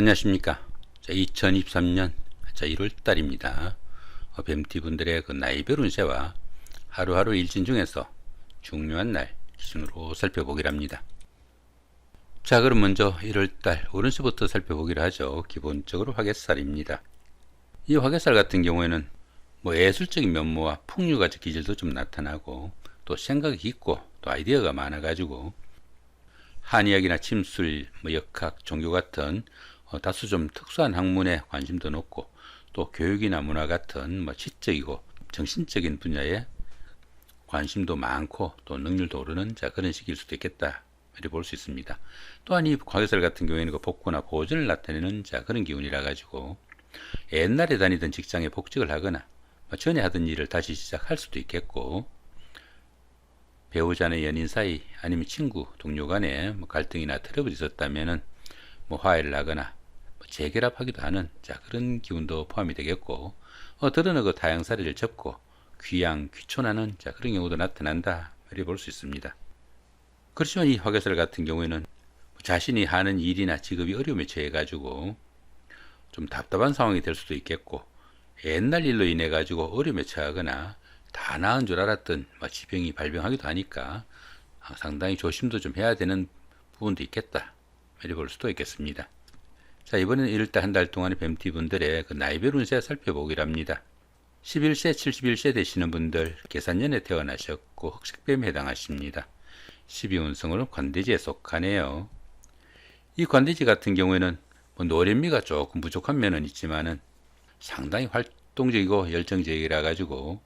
안녕하십니까. 자, 2023년 자, 1월 달입니다. 어, 뱀티 분들의 그 나이별 운세와 하루하루 일진 중에서 중요한 날 기준으로 살펴보기로 합니다. 자, 그럼 먼저 1월 달 오른세부터 살펴보기로 하죠. 기본적으로 화개살입니다. 이 화개살 같은 경우에는 뭐 예술적인 면모와 풍류가적 기질도 좀 나타나고 또 생각이 깊고 또 아이디어가 많아가지고 한의학이나 침술, 뭐 역학, 종교 같은 어, 다소 좀 특수한 학문에 관심도 높고 또 교육이나 문화 같은 뭐 지적이고 정신적인 분야에 관심도 많고 또 능률도 오르는 자 그런 시기일 수도 있겠다 이렇게 볼 수 있습니다. 또한 이 과거설 같은 경우에는 그 복구나 보존을 나타내는 자 그런 기운이라 가지고 옛날에 다니던 직장에 복직을 하거나 뭐 전에 하던 일을 다시 시작할 수도 있겠고 배우자나 연인 사이 아니면 친구 동료 간에 뭐 갈등이나 트러블이 있었다면은 뭐 화해를 하거나 뭐 재결합하기도 하는 자 그런 기운도 포함이 되겠고 어, 들어는 그 다양사리를 접고 귀양 귀촌하는 자 그런 경우도 나타난다 이렇게 볼 수 있습니다. 그렇지만 이 화개설 같은 경우에는 자신이 하는 일이나 직업이 어려움에 처해 가지고 좀 답답한 상황이 될 수도 있겠고 옛날 일로 인해 가지고 어려움에 처하거나 다 나은 줄 알았던 뭐 지병이 발병하기도 하니까 상당히 조심도 좀 해야 되는 부분도 있겠다 이렇게 볼 수도 있겠습니다. 자 이번에는 1달 한달 동안의 뱀티 분들의 그 나이별 운세 살펴보기로 합니다. 11세, 71세 되시는 분들 계산년에 태어나셨고 흑색뱀에 해당하십니다. 12운성으로는 관대지에 속하네요. 이 관대지 같은 경우에는 뭐 노련미가 조금 부족한 면은 있지만은 상당히 활동적이고 열정적이라 가지고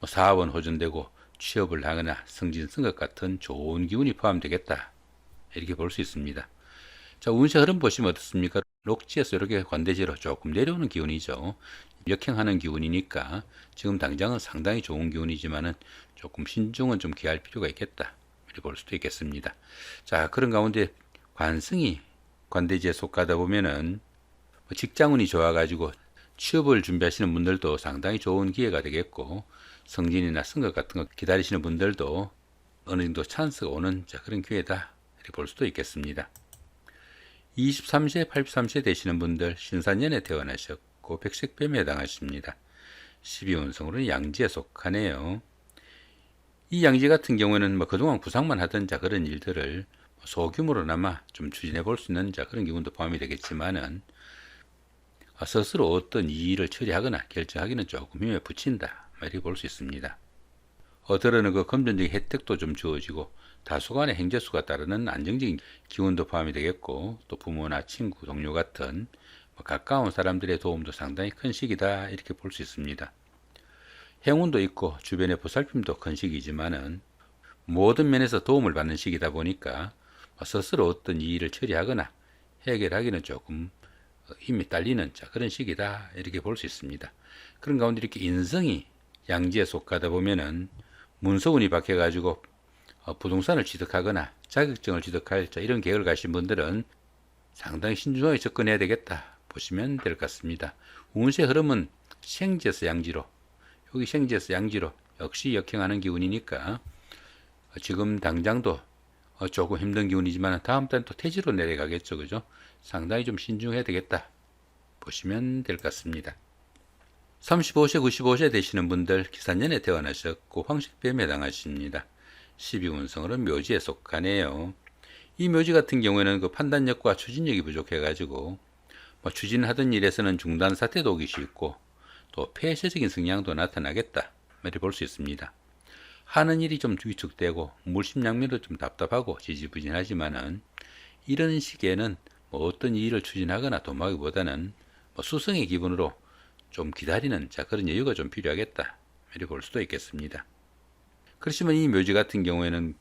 뭐 사업은 호전되고 취업을 하거나 승진 승것 같은 좋은 기운이 포함되겠다 이렇게 볼 수 있습니다. 자 운세 흐름 보시면 어떻습니까? 록지에서 이렇게 관대지로 조금 내려오는 기운이죠. 역행하는 기운이니까 지금 당장은 상당히 좋은 기운이지만은 조금 신중은 좀 기할 필요가 있겠다 이렇게 볼 수도 있겠습니다. 자 그런 가운데 관승이 관대지에 속하다 보면은 뭐 직장운이 좋아가지고 취업을 준비하시는 분들도 상당히 좋은 기회가 되겠고 성진이나 승것 같은 거 기다리시는 분들도 어느 정도 찬스가 오는 자, 그런 기회다 이렇게 볼 수도 있겠습니다. 23세, 83세 되시는 분들 신산년에 태어나셨고 백색뱀에 해당하십니다. 12운성으로는 양지에 속하네요. 이 양지 같은 경우에는 뭐 그동안 구상만 하던 자 그런 일들을 소규모로나마 좀 추진해 볼 수 있는 자 그런 기분도 포함이 되겠지만은 스스로 어떤 이의를 처리하거나 결정하기는 조금 힘에 붙인다. 이렇게 볼수 있습니다. 어들어는 그 금전적인 혜택도 좀 주어지고 다소간의 행재수가 따르는 안정적인 기운도 포함이 되겠고 또 부모나 친구, 동료 같은 뭐 가까운 사람들의 도움도 상당히 큰 시기다 이렇게 볼 수 있습니다. 행운도 있고 주변의 보살핌도 큰 시기지만은 모든 면에서 도움을 받는 시기다 보니까 스스로 어떤 일을 처리하거나 해결하기는 조금 힘이 딸리는 자 그런 시기다 이렇게 볼 수 있습니다. 그런 가운데 이렇게 인성이 양지에 속하다 보면은 문서운이 박혀가지고 어, 부동산을 취득하거나 자격증을 취득할 자 이런 계획을 가신 분들은 상당히 신중하게 접근해야 되겠다 보시면 될 것 같습니다. 운세 흐름은 생지에서 양지로 여기 생지에서 양지로 역시 역행하는 기운이니까 어, 지금 당장도 어, 조금 힘든 기운이지만 다음 달은 또 태지로 내려가겠죠. 그죠? 상당히 좀 신중해야 되겠다. 보시면 될 것 같습니다. 35세, 95세 되시는 분들 기산년에 태어나셨고 황식뱀에 해당하십니다. 12운성으로 묘지에 속하네요. 이 묘지 같은 경우에는 그 판단력과 추진력이 부족해가지고 뭐 추진하던 일에서는 중단 사태도 오기 쉽고 또 폐쇄적인 성향도 나타나겠다. 이렇게 볼 수 있습니다. 하는 일이 좀 위축되고 물심양면도 좀 답답하고 지지부진하지만은 이런 시기에는 뭐 어떤 일을 추진하거나 도모하기보다는 뭐 수성의 기분으로 좀 기다리는 자 그런 여유가 좀 필요하겠다 이렇게 볼 수도 있겠습니다. 그렇지만 이 묘지 같은 경우에는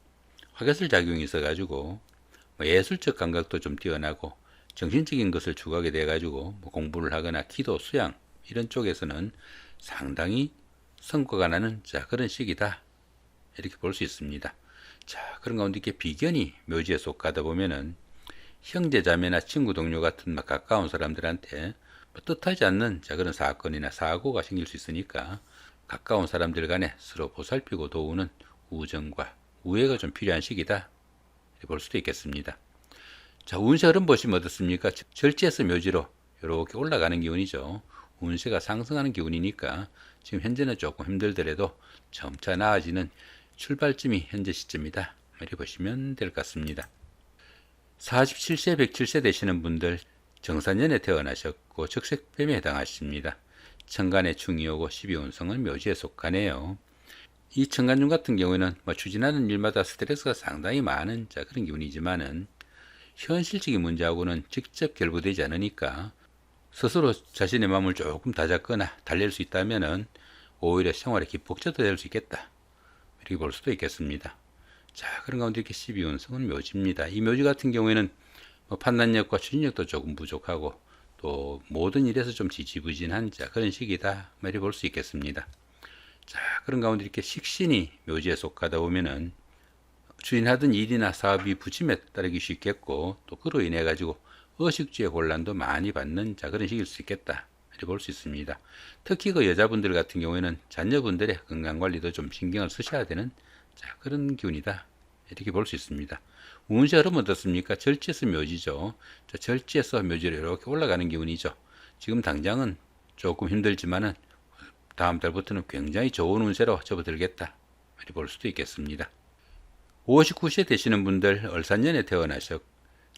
화개슬 작용이 있어가지고 뭐 예술적 감각도 좀 뛰어나고 정신적인 것을 추구하게 돼가지고 뭐 공부를 하거나 기도, 수양 이런 쪽에서는 상당히 성과가 나는 자 그런 시기다 이렇게 볼 수 있습니다. 자 그런 가운데 이렇게 비견이 묘지에 속하다 보면은 형제 자매나 친구 동료 같은 막 가까운 사람들한테 뭐 뜻하지 않는 자 그런 사건이나 사고가 생길 수 있으니까 가까운 사람들 간에 서로 보살피고 도우는 우정과 우애가 좀 필요한 시기다 볼 수도 있겠습니다. 자, 운세 흐름 보시면 어떻습니까? 절지에서 묘지로 이렇게 올라가는 기운이죠. 운세가 상승하는 기운이니까 지금 현재는 조금 힘들더라도 점차 나아지는 출발점이 현재 시점이다. 이렇게 보시면 될 것 같습니다. 47세, 107세 되시는 분들 정산년에 태어나셨고 적색뱀에 해당하십니다. 천간의 충이 오고 12운성은 묘지에 속하네요. 이 천간중 같은 경우에는 뭐 추진하는 일마다 스트레스가 상당히 많은 자 그런 기운이지만은 현실적인 문제하고는 직접 결부되지 않으니까 스스로 자신의 마음을 조금 다잡거나 달랠 수 있다면은 오히려 생활의 기폭제도 될 수 있겠다. 이렇게 볼 수도 있겠습니다. 자, 그런 가운데 이렇게 12운성은 묘지입니다. 이 묘지 같은 경우에는 뭐 판단력과 추진력도 조금 부족하고 또 모든 일에서 좀 지지부진한 자 그런 시기다. 뭐 이렇게 볼수 있겠습니다. 자, 그런 가운데 이렇게 식신이 묘지에 속하다 보면은 추진하던 일이나 사업이 부침에 따르기 쉽겠고 또 그로 인해 가지고 의식주의 혼란도 많이 받는 자 그런 시기일 수 있겠다 이렇게 볼 수 있습니다. 특히 그 여자분들 같은 경우에는 자녀분들의 건강 관리도 좀 신경을 쓰셔야 되는 자 그런 기운이다 이렇게 볼 수 있습니다. 운세 흐름 어떻습니까? 절지에서 묘지죠. 자, 절지에서 묘지로 이렇게 올라가는 기운이죠. 지금 당장은 조금 힘들지만은 다음 달부터는 굉장히 좋은 운세로 접어들겠다 이렇게 볼 수도 있겠습니다. 59세 되시는 분들 얼산년에 태어나셨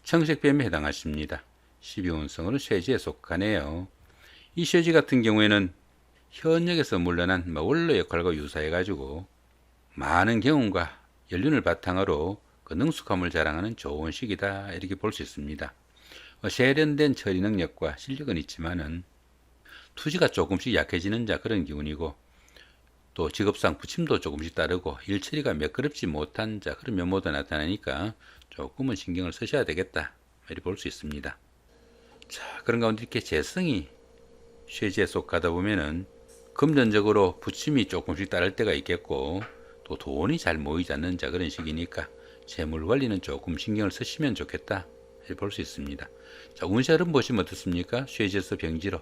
청색뱀에 해당하십니다. 12운성으로 쇠지에 속하네요. 이 쇠지 같은 경우에는 현역에서 물러난 뭐 원로 역할과 유사해가지고 많은 경험과 연륜을 바탕으로 그 능숙함을 자랑하는 좋은 시기다 이렇게 볼 수 있습니다. 어, 세련된 처리 능력과 실력은 있지만은 투지가 조금씩 약해지는 자 그런 기운이고 또 직업상 부침도 조금씩 따르고 일처리가 매끄럽지 못한 자 그런 면모도 나타나니까 조금은 신경을 쓰셔야 되겠다 이렇게 볼 수 있습니다. 자 그런 가운데 이렇게 재성이 쇠지에 속하다 보면은 금전적으로 부침이 조금씩 따를 때가 있겠고 또 돈이 잘 모이지 않는 자 그런 시기니까 재물 관리는 조금 신경을 쓰시면 좋겠다 볼 수 있습니다. 자 운세 흐름 보시면 어떻습니까? 쇠지에서 병지로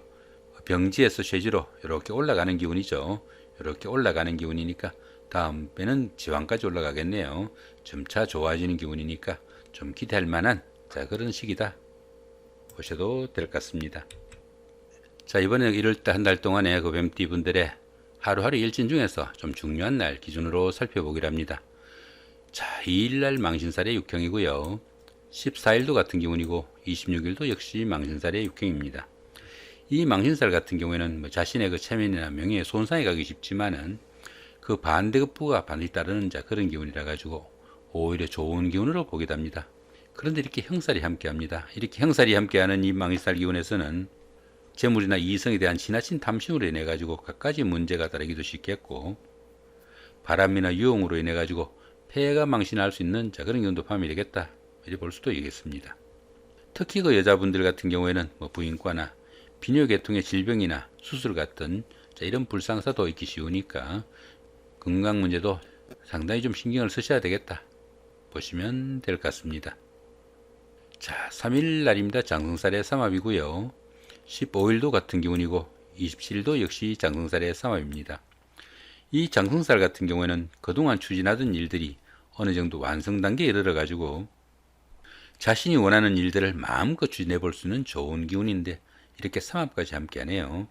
병지에서 쇠지로 이렇게 올라가는 기운이죠. 이렇게 올라가는 기운이니까 다음에는 지왕까지 올라가겠네요. 점차 좋아지는 기운이니까 좀 기대할 만한 자 그런 시기다 보셔도 될 것 같습니다. 자 이번에 1월달 한달 동안에 그 뱀띠 분들의 하루하루 일진 중에서 좀 중요한 날 기준으로 살펴보기로 합니다. 자 2일날 망신살의 육형이고요. 14일도 같은 기운이고 26일도 역시 망신살의 육형입니다. 이 망신살 같은 경우에는 뭐 자신의 그 체면이나 명예에 손상이 가기 쉽지만은 그 반대급부가 반드시 따르는 자 그런 기운이라 가지고 오히려 좋은 기운으로 보기도 합니다. 그런데 이렇게 형살이 함께합니다. 이렇게 형살이 함께하는 이 망신살 기운에서는 재물이나 이성에 대한 지나친 탐심으로 인해 가지고 갖가지 문제가 따르기도 쉽겠고 바람이나 유흥으로 인해 가지고 폐해가 망신할 수 있는 자 그런 기운도 포함이 되겠다 이렇게 볼 수도 있겠습니다. 특히 그 여자분들 같은 경우에는 뭐 부인과나 비뇨계통의 질병이나 수술 같은 자, 이런 불상사도 있기 쉬우니까 건강 문제도 상당히 좀 신경을 쓰셔야 되겠다 보시면 될 것 같습니다. 자, 3일 날입니다. 장성살의 삼합이고요. 15일도 같은 기운이고 27일도 역시 장성살의 삼합입니다. 이 장성살 같은 경우에는 그동안 추진하던 일들이 어느 정도 완성 단계에 이르러 가지고 자신이 원하는 일들을 마음껏 추진해 볼수 있는 좋은 기운인데 이렇게 삼합까지 함께하네요.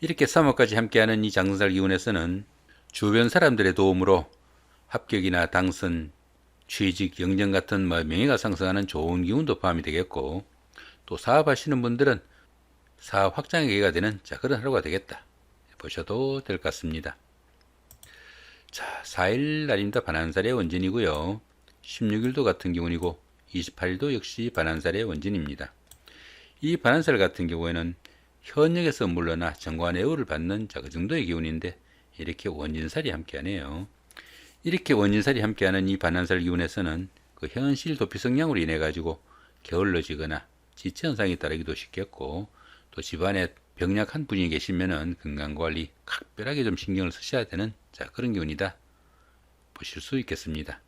이렇게 삼합까지 함께하는 이 장성살 기운에서는 주변 사람들의 도움으로 합격이나 당선, 취직, 영정 같은 뭐 명예가 상승하는 좋은 기운도 포함이 되겠고 또 사업하시는 분들은 사업 확장의 계기가 되는 자 그런 하루가 되겠다 보셔도 될 것 같습니다. 자 4일 날입니다. 반환살의 원진이고요. 16일도 같은 기운이고 28일도 역시 반환살의 원진입니다. 이 반환살 같은 경우에는 현역에서 물러나 정관의 의우를 받는 자 그 정도의 기운인데 이렇게 원진살이 함께하네요. 이렇게 원진살이 함께하는 이 반환살 기운에서는 그 현실 도피 성향으로 인해 가지고 게을러지거나 지체 현상이 따르기도 쉽겠고 또 집안에 병약한 분이 계시면은 건강 관리 각별하게 좀 신경을 쓰셔야 되는 자 그런 기운이다 보실 수 있겠습니다.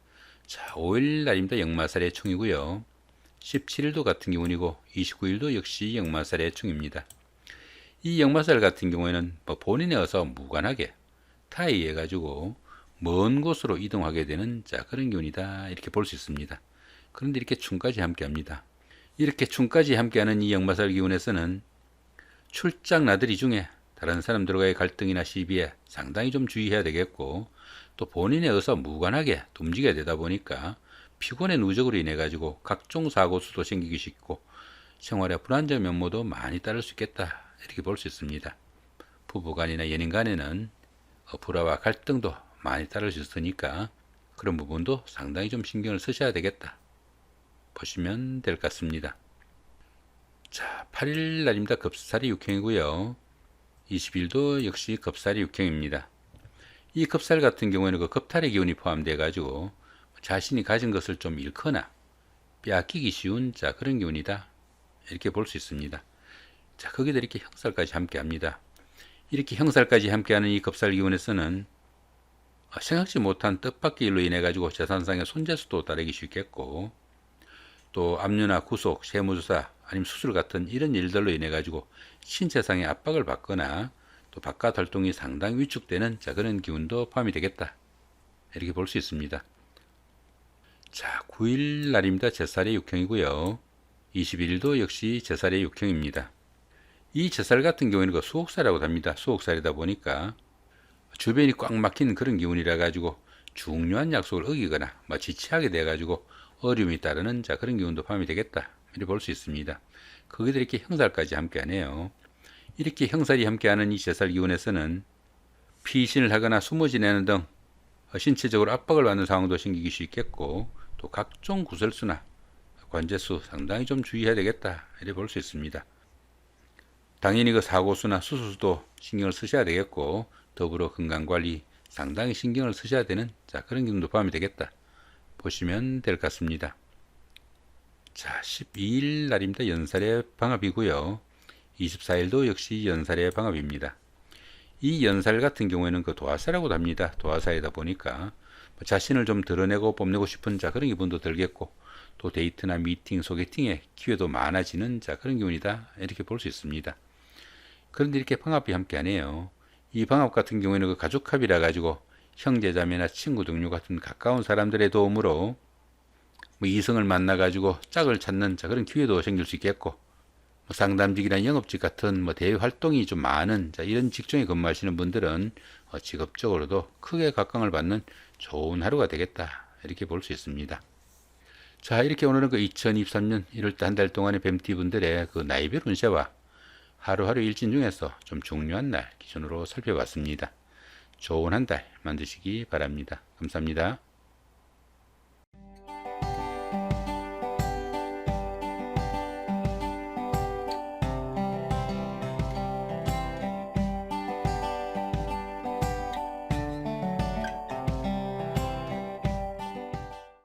자 5일 날입니다. 역마살의 충이고요. 17일도 같은 기운이고 29일도 역시 역마살의 충입니다. 이 역마살 같은 경우에는 뭐 본인에 어서 무관하게 타에 의해 가지고 먼 곳으로 이동하게 되는 자 그런 기운이다 이렇게 볼 수 있습니다. 그런데 이렇게 충까지 함께 합니다. 이렇게 춤까지 함께하는 이 역마살 기운에서는 출장 나들이 중에 다른 사람들과의 갈등이나 시비에 상당히 좀 주의해야 되겠고 또 본인의 의사 무관하게 움직여야 되다 보니까 피곤의 누적으로 인해 가지고 각종 사고 수도 생기기 쉽고 생활에 불안정 면모도 많이 따를 수 있겠다 이렇게 볼 수 있습니다. 부부간이나 연인 간에는 어, 불화와 갈등도 많이 따를 수 있으니까 그런 부분도 상당히 좀 신경을 쓰셔야 되겠다 보시면 될 것 같습니다. 자, 8일 날입니다. 급살이 6형이고요. 20일도 역시 급살이 6형입니다. 이 급살 같은 경우에는 그 급탈의 기운이 포함되어 가지고 자신이 가진 것을 좀 잃거나 빼앗기기 쉬운 자 그런 기운이다. 이렇게 볼 수 있습니다. 자, 거기다 이렇게 형살까지 함께 합니다. 이렇게 형살까지 함께하는 이 급살 기운에서는 어, 생각지 못한 뜻밖의 일로 인해 가지고 재산상의 손재수도 따르기 쉽겠고 또 압류나 구속, 세무조사 아니면 수술 같은 이런 일들로 인해 가지고 신체상의 압박을 받거나 또 바깥 활동이 상당히 위축되는 자 그런 기운도 포함이 되겠다 이렇게 볼 수 있습니다. 자 9일 날입니다. 제살의 육형이고요. 21일도 역시 제살의 육형입니다. 이 제살 같은 경우에는 그 수옥살이라고 합니다. 수옥살이다 보니까 주변이 꽉 막힌 그런 기운이라 가지고 중요한 약속을 어기거나 뭐 지체하게 돼 가지고 어려움이 따르는 자 그런 기운도 포함이 되겠다 이렇게 볼 수 있습니다. 거기들 이렇게 형살까지 함께하네요. 이렇게 형살이 함께하는 이 제살 기운에서는 피신을 하거나 숨어 지내는 등 신체적으로 압박을 받는 상황도 생기기 쉽겠고 또 각종 구설수나 관제수 상당히 좀 주의해야 되겠다 이렇게 볼 수 있습니다. 당연히 그 사고수나 수술도 신경을 쓰셔야 되겠고 더불어 건강관리 상당히 신경을 쓰셔야 되는 자 그런 기운도 포함이 되겠다 보시면 될 것 같습니다. 자 12일 날입니다. 연살의 방합이고요. 24일도 역시 연살의 방합입니다. 이 연살 같은 경우에는 그 도화살이라고도 합니다. 도화살이다 보니까 뭐 자신을 좀 드러내고 뽐내고 싶은 자 그런 기분도 들겠고 또 데이트나 미팅, 소개팅에 기회도 많아지는 자 그런 기운이다 이렇게 볼 수 있습니다. 그런데 이렇게 방합이 함께하네요. 이 방합 같은 경우에는 그 가족합이라 가지고 형제자매나 친구 동료 같은 가까운 사람들의 도움으로 뭐 이성을 만나 가지고 짝을 찾는 자 그런 기회도 생길 수 있겠고 뭐 상담직이나 영업직 같은 뭐 대외 활동이 좀 많은 자 이런 직종에 근무하시는 분들은 어, 직업적으로도 크게 각광을 받는 좋은 하루가 되겠다 이렇게 볼 수 있습니다. 자 이렇게 오늘은 그 2023년 1월달 한 달 동안의 뱀티 분들의 그 나이별 운세와 하루하루 일진 중에서 좀 중요한 날 기준으로 살펴봤습니다. 좋은 한 달 만드시기 바랍니다. 감사합니다.